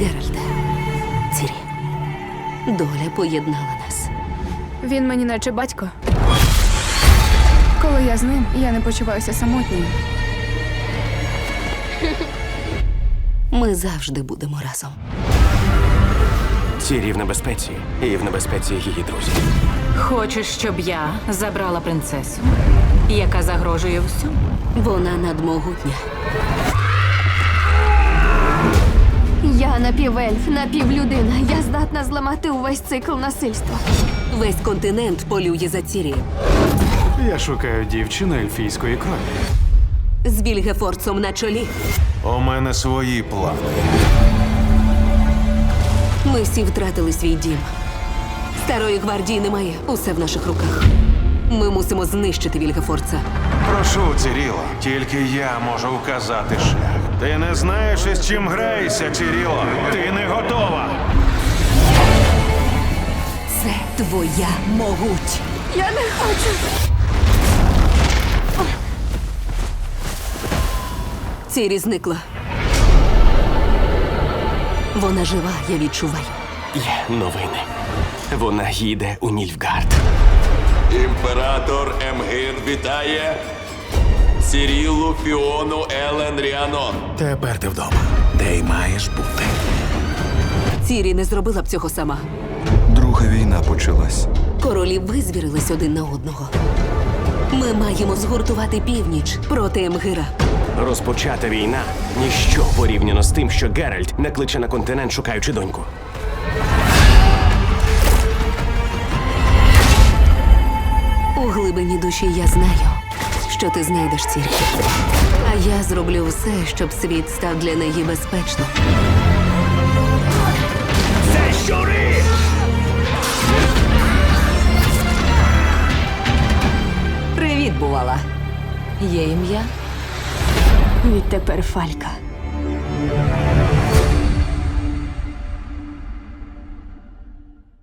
Геральте, Цірі, доля поєднала нас. Він мені наче батько. Коли я з ним, я не почуваюся самотньою. Ми завжди будемо разом. Цірі в небезпеці, і в небезпеці її друзі. Хочеш, щоб я забрала принцесу, яка загрожує всьому? Вона надмогутня. Я напівельф, напівлюдина. Я здатна зламати увесь цикл насильства. Весь континент полює за Цірі. Я шукаю дівчину ельфійської крові. З Вільгефорцом на чолі. У мене свої плани. Ми всі втратили свій дім. Старої гвардії немає. Усе в наших руках. Ми мусимо знищити Вільгефорца. Прошу, Ціріло, тільки я можу вказати шлях. Ти не знаєш, із чим граєшся, Ціріло. Ти не готова. Це твоя могуть. Я не хочу. Цірі зникла. Вона жива, я відчуваю. Є новини. Вона їде у Нільфгард. Імператор Емгир вітає Цірілу Фіону Елен Ріанон. Тепер ти вдома, де й маєш бути. Цірі не зробила б цього сама. Друга війна почалась. Королі визвірились один на одного. Ми маємо згуртувати північ проти Емгира. Розпочата війна ніщо порівняно з тим, що Геральт накличе на континент, шукаючи доньку. У глибині душі я знаю, що ти знайдеш Цірі. А я зроблю все, щоб світ став для неї безпечним. Це щури! Привіт, бувала. Є ім'я? Відтепер Фалька.